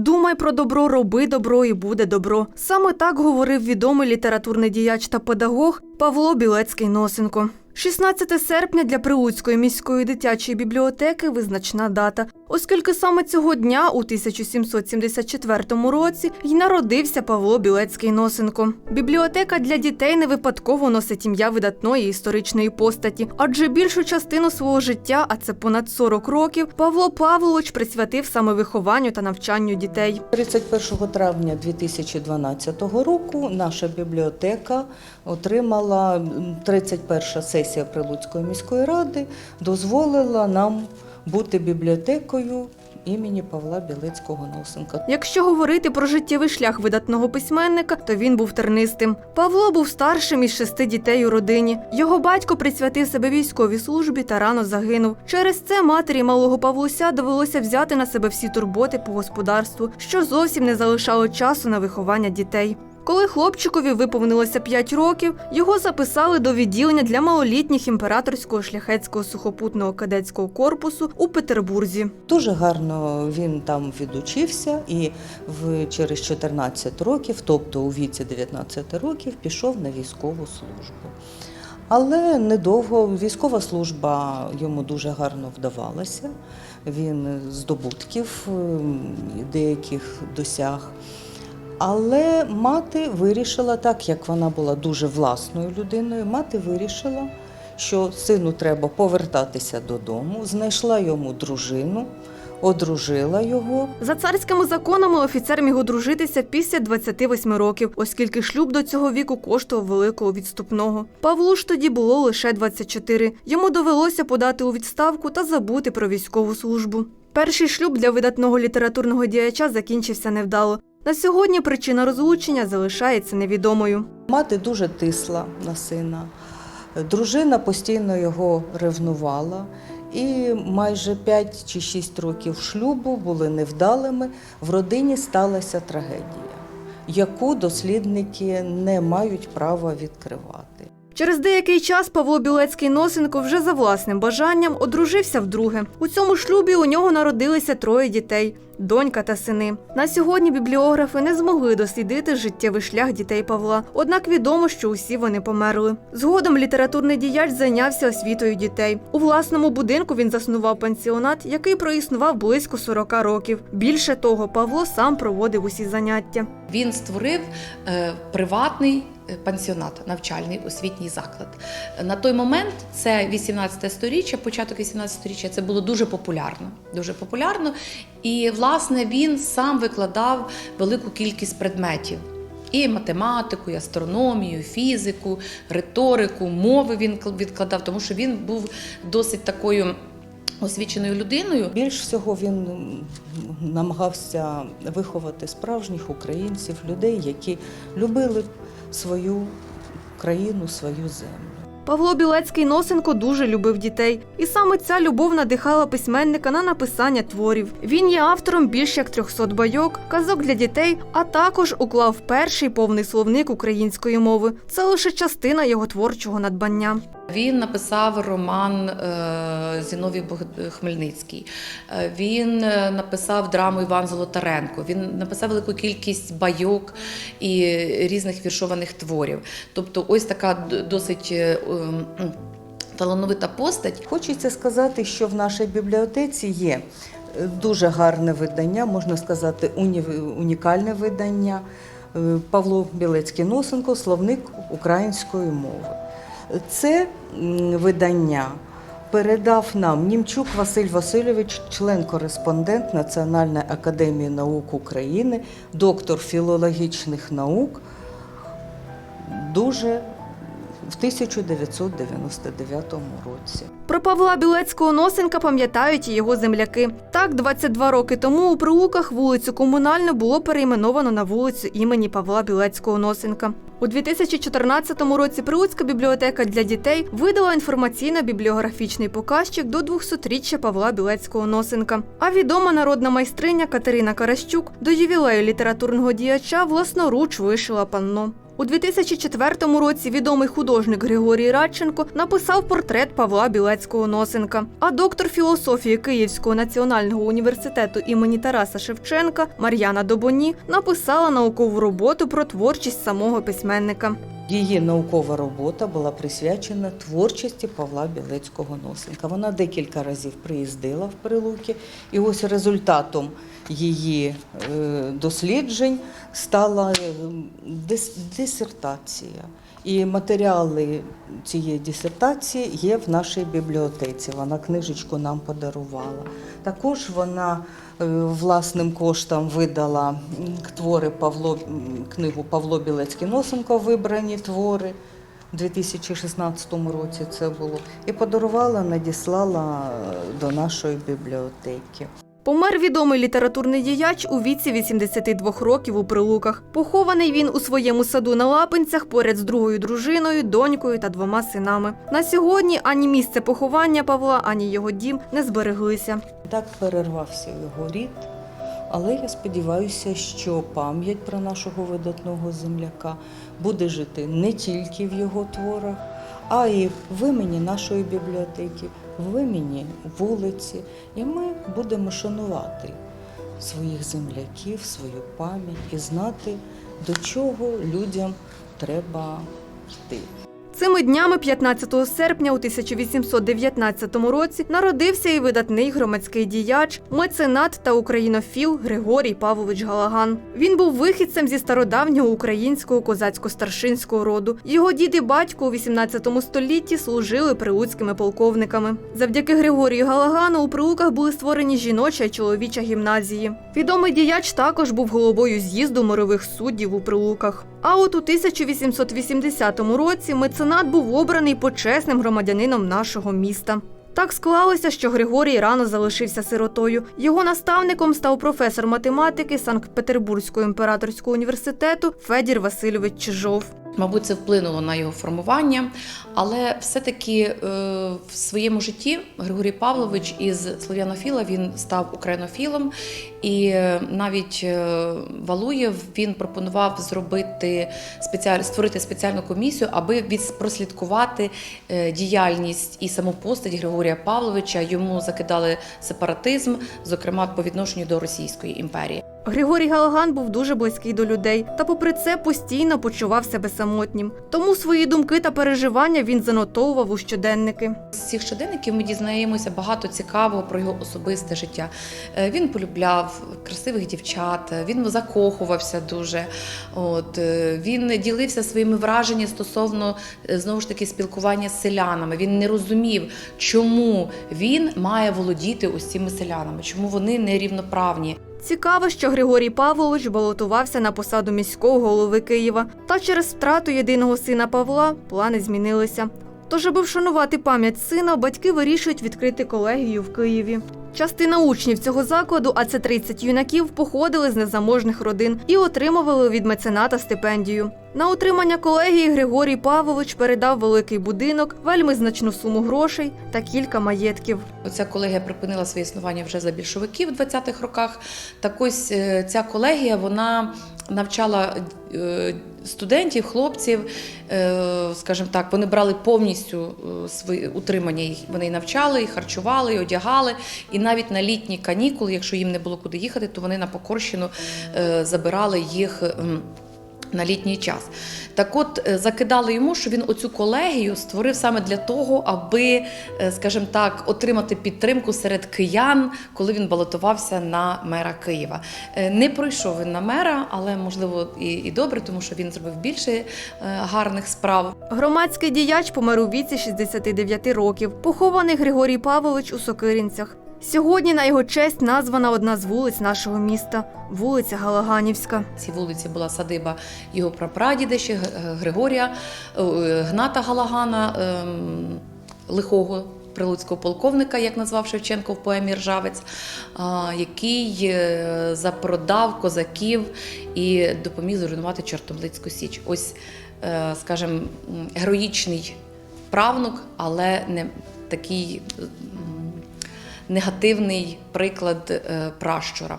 Думай про добро, роби добро і буде добро. Саме так говорив відомий літературний діяч та педагог Павло Білецький Носенко. 16 серпня для Прилуцької міської дитячої бібліотеки визначна дата, оскільки саме цього дня у 1774 році й народився Павло Білецький Носенко. Бібліотека для дітей не випадково носить ім'я видатної історичної постаті, адже більшу частину свого життя, а це понад 40 років, Павло Павлович присвятив саме вихованню та навчанню дітей. 31 травня 2012 року наша бібліотека отримала м, 31 сесія Прилуцької міської ради, дозволила нам бути бібліотекою імені Павла Білецького Носенка. Якщо говорити про життєвий шлях видатного письменника, то він був тернистим. Павло був старшим із шести дітей у родині. Його батько присвятив себе військовій службі та рано загинув. Через це матері малого Павлуся довелося взяти на себе всі турботи по господарству, що зовсім не залишало часу на виховання дітей. Коли хлопчикові виповнилося 5 років, його записали до відділення для малолітніх імператорського шляхетського сухопутного кадетського корпусу у Петербурзі. Дуже гарно він там відучився і в, через 14 років, тобто у віці 19 років, пішов на військову службу. Але недовго військова служба йому дуже гарно вдавалася. Він здобутків деяких досяг. Але мати вирішила, так як вона була дуже власною людиною, мати вирішила, що сину треба повертатися додому, знайшла йому дружину, одружила його. За царськими законами офіцер міг одружитися після 28 років, оскільки шлюб до цього віку коштував великого відступного. Павлу ж тоді було лише 24. Йому довелося подати у відставку та забути про військову службу. Перший шлюб для видатного літературного діяча закінчився невдало. На сьогодні причина розлучення залишається невідомою. Мати дуже тисла на сина. Дружина постійно його ревнувала. І майже 5 чи 6 років шлюбу були невдалими. В родині сталася трагедія, яку дослідники не мають права відкривати. Через деякий час Павло Білецький Носенко вже за власним бажанням одружився вдруге. У цьому шлюбі у нього народилися троє дітей донька та сини. На сьогодні бібліографи не змогли дослідити життєвий шлях дітей Павла. Однак відомо, що усі вони померли. Згодом літературний діяч зайнявся освітою дітей. У власному будинку він заснував пансіонат, який проіснував близько 40 років. Більше того, Павло сам проводив усі заняття. Він створив е, приватний пансіонат, навчальний освітній заклад. На той момент це 18 сторіччя, початок 18 сторіччя, це було дуже популярно. Дуже популярно. І власне він сам викладав велику кількість предметів. І математику, і астрономію, фізику, риторику, мови він кл- відкладав, тому що він був досить такою освіченою людиною. Більш всього він намагався виховати справжніх українців, людей, які любили свою країну, свою землю. Павло Білецький Носенко дуже любив дітей, і саме ця любов надихала письменника на написання творів. Він є автором більш як 300 байок, казок для дітей, а також уклав перший повний словник української мови. Це лише частина його творчого надбання. Він написав роман е, Зіновій Хмельницький. Е, Він е, написав драму Іван Золотаренко. Він написав велику кількість байок і різних віршованих творів. Тобто, ось така досить ем, талановита постать. Хочеться сказати, що в нашій бібліотеці є дуже гарне видання, можна сказати, уні- унікальне видання Павло Білецький Носенко Словник української мови. Це видання передав нам Німчук Василь Васильович, член-кореспондент Національної академії наук України, доктор філологічних наук. Дуже в 1999 році. Про Павла Білецького Носенка пам'ятають і його земляки. Так, 22 роки тому у Прилуках вулицю Комунальну було перейменовано на вулицю імені Павла Білецького Носенка. У 2014 році Прилуцька бібліотека для дітей видала інформаційно-бібліографічний показчик до 200-річчя Павла Білецького Носенка. А відома народна майстриня Катерина Каращук до ювілею літературного діяча власноруч вишила панно. У 2004 році відомий художник Григорій Радченко написав портрет Павла Білецького Носенка. А доктор філософії Київського національного університету імені Тараса Шевченка Мар'яна Добоні написала наукову роботу про творчість самого письменника. Її наукова робота була присвячена творчості Павла Білецького Носенка. Вона декілька разів приїздила в Прилуки, і ось результатом її е, досліджень стала е, дис- дисертація. І матеріали цієї дисертації є в нашій бібліотеці. Вона книжечку нам подарувала. Також вона е, власним коштом видала твори Павло, книгу Павло Білецький Носенко Вибрані твори. У 2016 році це було. І подарувала, надіслала е, до нашої бібліотеки. Помер відомий літературний діяч у віці 82 років у Прилуках. Похований він у своєму саду на Лапинцях поряд з другою дружиною, донькою та двома синами. На сьогодні ані місце поховання Павла, ані його дім не збереглися. Так перервався його рід. Але я сподіваюся, що пам'ять про нашого видатного земляка буде жити не тільки в його творах, а й в імені нашої бібліотеки, в імені вулиці. І ми будемо шанувати своїх земляків, свою пам'ять і знати, до чого людям треба йти. Цими днями, 15 серпня у 1819 році, народився і видатний громадський діяч, меценат та українофіл Григорій Павлович Галаган. Він був вихідцем зі стародавнього українського козацько-старшинського роду. Його дід і батько у 18 столітті служили прилуцькими полковниками. Завдяки Григорію Галагану у Прилуках були створені жіноча і чоловіча гімназії. Відомий діяч також був головою з'їзду мирових суддів у Прилуках. А от у 1880 році меценат був обраний почесним громадянином нашого міста. Так склалося, що Григорій рано залишився сиротою. Його наставником став професор математики Санкт-Петербурзького імператорського університету Федір Васильович Чижов. Мабуть, це вплинуло на його формування, але все-таки е, в своєму житті Григорій Павлович із слов'янофіла він став українофілом, і навіть е, Валуєв він пропонував зробити спеціаль... створити спеціальну комісію, аби від... прослідкувати е, діяльність і саму постать Григорія Павловича. Йому закидали сепаратизм, зокрема по відношенню до Російської імперії. Григорій Галаган був дуже близький до людей, та попри це постійно почував себе самотнім. Тому свої думки та переживання він занотовував у щоденники. З цих щоденників ми дізнаємося багато цікавого про його особисте життя. Е, Він полюбляв красивих дівчат, е, він закохувався дуже. От е, він ділився своїми враженнями стосовно знову ж таки спілкування з селянами. Він не розумів, чому він має володіти цими селянами, чому вони нерівноправні. Цікаво, що Григорій Павлович балотувався на посаду міського голови Києва. Та через втрату єдиного сина Павла плани змінилися. Тож, аби вшанувати пам'ять сина, батьки вирішують відкрити колегію в Києві. Частина учнів цього закладу, а це 30 юнаків, походили з незаможних родин і отримували від мецената стипендію. На утримання колегії Григорій Павлович передав великий будинок, вельми значну суму грошей та кілька маєтків. Оця колегія припинила своє існування вже за більшовиків в 20-х роках. Так ось е, ця колегія вона навчала е, студентів, хлопців, е, скажімо так, вони брали повністю е, свої утримання їх. Вони навчали, і харчували, одягали. І навіть на літні канікули, якщо їм не було куди їхати, то вони на Покорщину забирали їх. На літній час. Так от е, закидали йому, що він оцю колегію створив саме для того, аби, е, скажімо так, отримати підтримку серед киян, коли він балотувався на мера Києва. Е, Не пройшов він на мера, але можливо і, і добре, тому що він зробив більше гарних справ. Громадський діяч помер у віці 69 років. Похований Григорій Павлович у Сокиринцях. Сьогодні на його честь названа одна з вулиць нашого міста вулиця Галаганівська. Цій вулиці була садиба його прапрадіда ще Григорія е, Гната Галагана, ем, лихого прилуцького полковника, як назвав Шевченко в поемі Ржавець, який е, запродав козаків і допоміг зруйнувати Чортомлицьку Січ. Ось, е, скажімо, героїчний правнук, але не такий негативний приклад е, пращура.